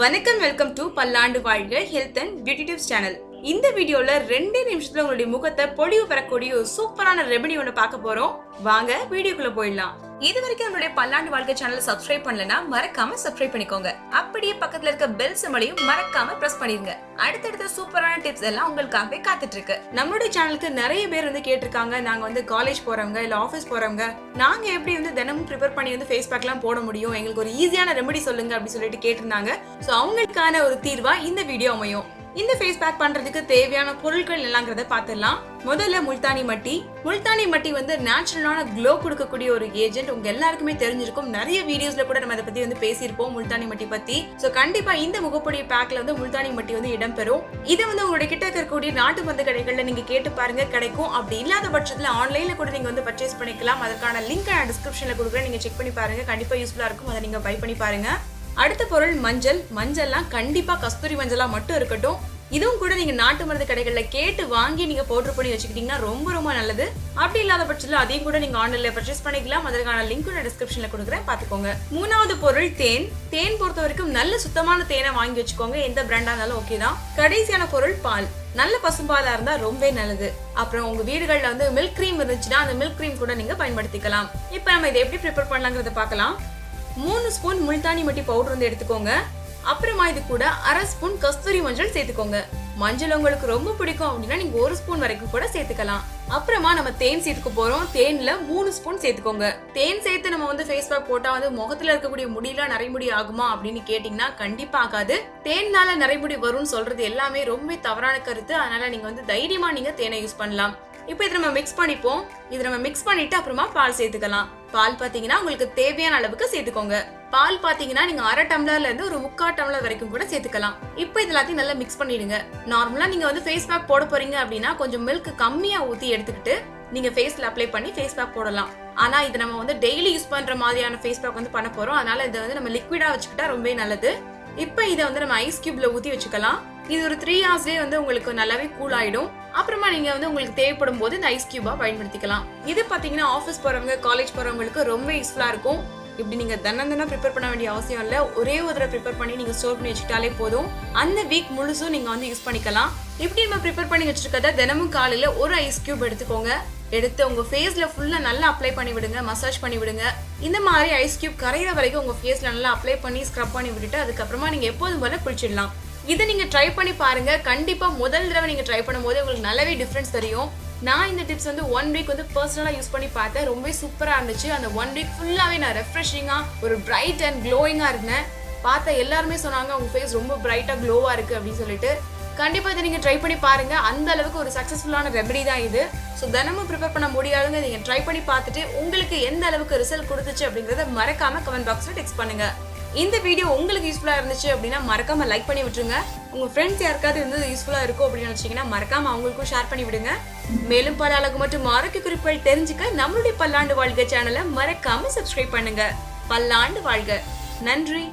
வணக்கம் welcome to Pallandu Vazhga health and beauty tips channel இந்த வீடியோல ரெண்டே நிமிஷத்துல உங்களுடைய முகத்தை பொலிவு பெறக்கூடிய ஒரு சூப்பரான ரெமெடி ஒன்று பார்க்க போறோம். வாங்க வீடியோக்குள்ள போயிடலாம். இது வரைக்கும் நம்மளுடைய பல்லாண்டு வாழ்க்கை சேனலை சப்ஸ்கிரைப் பண்ணலனா மறக்காம சப்ஸ்கிரைப் பண்ணிக்கோங்க. அப்படியே பக்கத்துல இருக்க பெல் சிம்பளையும் மறக்காம பிரஸ் பண்ணிருங்க. அடுத்தடுத்த சூப்பரான டிப்ஸ் எல்லாம் உங்களுக்காகவே காத்துட்டு இருக்கு நம்மளுடைய சேனலுக்கு நிறைய பேர் வந்து கேட்டிருக்காங்க. நாங்க வந்து காலேஜ் போறவங்க இல்ல ஆபீஸ் போறவங்க நாங்க எப்படி வந்து தினமும் ப்ரிப்பேர் பண்ணி வந்து ஃபேஸ் பேக்லாம் போட முடியும்? எங்களுக்கு ஒரு ஈஸியான ரெமெடி சொல்லுங்க அப்படின்னு சொல்லிட்டு கேட்டிருந்தாங்க. சோ அவங்களுக்கான ஒரு தீர்வா இந்த வீடியோ அமையும். இந்த ஃபேஸ் பேக் பண்றதுக்கு தேவையான பொருட்கள் எல்லாங்கிறத பார்த்துடலாம். முதல்ல முல்தானி மட்டி. முல்தானி மட்டி வந்து நேச்சுரலான க்ளோ கொடுக்கக்கூடிய ஒரு ஏஜென்ட் உங்க எல்லாருக்குமே தெரிஞ்சிருக்கும். நிறைய வீடியோஸ்ல கூட நம்ம அதை பத்தி வந்து பேசியிருப்போம் முல்தானி மட்டி பத்தி. சோ கண்டிப்பா இந்த முகப்பொடி பேக்ல வந்து முல்தானி மட்டி வந்து இடம்பெறும். இதை வந்து உங்களுடைய கிட்ட இருக்கக்கூடிய நாட்டு மருந்து கடைகள்ல நீங்க கேட்டு பாருங்க கிடைக்கும். அப்படி இல்லாத பட்சத்துல ஆன்லைன்ல கூட நீங்க வந்து பர்ச்சேஸ் பண்ணிக்கலாம். அதற்கான லிங்க் நான் டிஸ்கிரிப்ஷன்ல கொடுக்குறேன். நீங்க செக் பண்ணி பாருங்க. கண்டிப்பா யூஸ்ஃபுல்லா இருக்கும். அதை நீங்க பை பண்ணி பாருங்க. அடுத்த பொருள் மஞ்சள். மஞ்சள்லாம் கண்டிப்பா கஸ்தூரி மஞ்சளா மட்டும் இருக்கட்டும். இதுவும் கூட நீங்க நாட்டு மருந்து கடைகள்ல கேட்டு வாங்கி நீங்க போட்டு பண்ணி வச்சுக்கிட்டீங்கன்னா ரொம்ப ரொம்ப நல்லது. அப்படி இல்லாத பட்சத்துல அதையும் கூட நீங்க ஆன்லைன்ல பர்ச்சேஸ் பண்ணிக்கலாம். அதற்கான லிங்க் நான் டிஸ்கிரிப்ஷன்ல கொடுக்குறேன். பாத்துக்கோங்க மூணாவது பொருள் தேன். தேன் பொறுத்த வரைக்கும் நல்ல சுத்தமான தேனை வாங்கி வச்சுக்கோங்க. எந்த பிராண்டா இருந்தாலும் ஓகே தான். கடைசியான பொருள் பால். நல்ல பசும்பாலா இருந்தா ரொம்பவே நல்லது. அப்புறம் உங்க வீடுகள்ல வந்து மில்க் க்ரீம் இருந்துச்சுன்னா அந்த மில்க் க்ரீம் கூட நீங்க பயன்படுத்திக்கலாம். இப்போ நம்ம இதை எப்படி ப்ரிப்பேர் பண்ணலாங்கிறத பார்க்கலாம். மூணு ஸ்பூன் முல்தானி மட்டி பவுடர் வந்து எடுத்துக்கோங்க. அப்புறமா இது கூட அரை ஸ்பூன் கஸ்தூரி மஞ்சள் சேர்த்துக்கோங்க. மஞ்சள் உங்களுக்கு ரொம்ப பிடிக்கும் அப்படின்னா நீங்க ஒரு ஸ்பூன் வரைக்கும் கூட சேர்த்துக்கலாம். அப்புறமா நம்ம தேன் சேர்த்துக்க போறோம். தேன்ல மூணு ஸ்பூன் சேர்த்துக்கோங்க. தேன் சேர்த்து நம்ம வந்து ஃபேஸ் பேக் போட்டா வந்து முகத்துல இருக்கக்கூடிய முடியெல்லாம் நரைமுடி ஆகுமா அப்படின்னு கேட்டீங்கன்னா கண்டிப்பா ஆகாது. தேன்னால நரைமுடி வரும்னு சொல்றது எல்லாமே ரொம்ப தவறான கருத்து. அதனால நீங்க வந்து தைரியமா நீங்க தேனை யூஸ் பண்ணலாம். இப்போ இதை நம்ம மிக்ஸ் பண்ணிப்போம். இதை நம்ம மிக்ஸ் பண்ணிட்டு அப்புறமா பால் சேர்த்துக்கலாம். பால் பாத்தீங்கன்னா உங்களுக்கு தேவையான அளவுக்கு சேர்த்துக்கோங்க. பால் பாத்தீங்கன்னா நீங்க அரை டம்ளர்ல இருந்து ஒரு முக்கால் டம்ளர் வரைக்கும் கூட சேர்த்துக்கலாம். இப்போ இது எல்லாத்தையும் நல்லா மிக்ஸ் பண்ணிடுங்க. நார்மலா நீங்க வந்து ஃபேஸ் பேக் போட போறீங்க அப்படின்னா கொஞ்சம் மில்க் கம்மியா ஊத்தி எடுத்துக்கிட்டு நீங்க ஃபேஸ்ல அப்ளை பண்ணி ஃபேஸ் பேக் போடலாம். ஆனா இது நம்ம வந்து டெய்லி யூஸ் பண்ற மாதிரியான ஃபேஸ் பேக் வந்து பண்ண போறோம். அதனால இதை வந்து நம்ம லிக்விடா வச்சுக்கிட்டா ரொம்பவே நல்லது. இப்போ இதை வந்து நம்ம ஐஸ் கியூப்ல ஊத்தி வச்சுக்கலாம். இது ஒரு த்ரீ ஹவர்ஸ்லேயே வந்து உங்களுக்கு நல்லாவே கூல் ஆயிடும். அப்புறமா நீங்க வந்து உங்களுக்கு தேவைப்படும் போது இந்த ஐஸ் கியூபா பயன்படுத்திக்கலாம். இது பாத்தீங்கன்னா ஆஃபீஸ் போறவங்க காலேஜ் போறவங்களுக்கு ரொம்ப யூஸ்ஃபுல்லா இருக்கும். இப்படி நீங்க தினம் தினம் ப்ரிப்பேர் பண்ண வேண்டிய அவசியம் இல்லை. ஒரே ஒரு தடவை ப்ரிப்பேர் பண்ணி நீங்க ஸ்டோர் பண்ணி வச்சுக்கிட்டாலே போதும். அந்த வீக் முழுசும் நீங்க வந்து யூஸ் பண்ணிக்கலாம். இப்படி நம்ம ப்ரிப்பேர் பண்ணி வச்சிருக்கத தினமும் காலையில ஒரு ஐஸ் கியூப் எடுத்துக்கோங்க. எடுத்து உங்க ஃபேஸ்ல ஃபுல்லா நல்லா அப்ளை பண்ணி விடுங்க. மசாஜ் பண்ணி விடுங்க. இந்த மாதிரி ஐஸ் கியூப் கரையிற வரைக்கும் உங்க ஃபேஸ்ல நல்லா அப்ளை பண்ணி ஸ்க்ரப் பண்ணி விட்டுட்டு அதுக்கப்புறமா நீங்க எப்போதும் போல குளிச்சிடலாம். இதை நீங்க ட்ரை பண்ணி பாருங்க. கண்டிப்பா முதல் தடவை நீங்க ட்ரை பண்ணும்போது உங்களுக்கு நல்லாவே டிஃபரன்ஸ் தெரியும். நான் இந்த டிப்ஸ் வந்து ஒன் வீக் வந்து பர்சனலாக யூஸ் பண்ணி பார்த்தேன். ரொம்ப சூப்பராக இருந்துச்சு. அந்த ஒன் வீக் ஃபுல்லாகவே நான் ரெஃப்ரெஷிங்காக ஒரு பிரைட் அண்ட் க்ளோயிங்காக இருந்தேன். பார்த்த எல்லாருமே சொன்னாங்க உங்கள் ஃபேஸ் ரொம்ப பிரைட்டாக க்ளோவாக இருக்குது அப்படின்னு சொல்லிட்டு. கண்டிப்பாக இதை நீங்கள் ட்ரை பண்ணி பாருங்கள் அந்த அளவுக்கு ஒரு சக்ஸஸ்ஃபுல்லான ரெமெடி தான் இது. ஸோ தினமும் ப்ரிப்பேர் பண்ண முடியாதுங்க நீங்கள் ட்ரை பண்ணி பார்த்துட்டு உங்களுக்கு எந்த அளவுக்கு ரிசல்ட் கொடுத்துச்சு அப்படிங்கிறத மறக்காம கமெண்ட் பாக்ஸில் டெக்ஸ்ட் பண்ணுங்கள் இந்த வீடியோ உங்களுக்கு யூஸ்ஃபுல்லாக இருந்துச்சு அப்படின்னா மறக்காம லைக் பண்ணி விட்டுருங்க. உங்கள் ஃப்ரெண்ட்ஸ் யாருக்காவது வந்து யூஸ்ஃபுல்லாக இருக்கும் அப்படின்னு நினச்சிங்கன்னா மறக்காம அவங்களுக்கும் ஷேர் பண்ணி விடுங்க. மேலும் பல அழகு மற்றும் ஆரோக்கிய குறிப்புகள் தெரிஞ்சுக்க நம்மளுடைய பல்லாண்டு வாழ்க சேனலை மறக்காம சப்ஸ்கிரைப் பண்ணுங்க. பல்லாண்டு வாழ்க. நன்றி.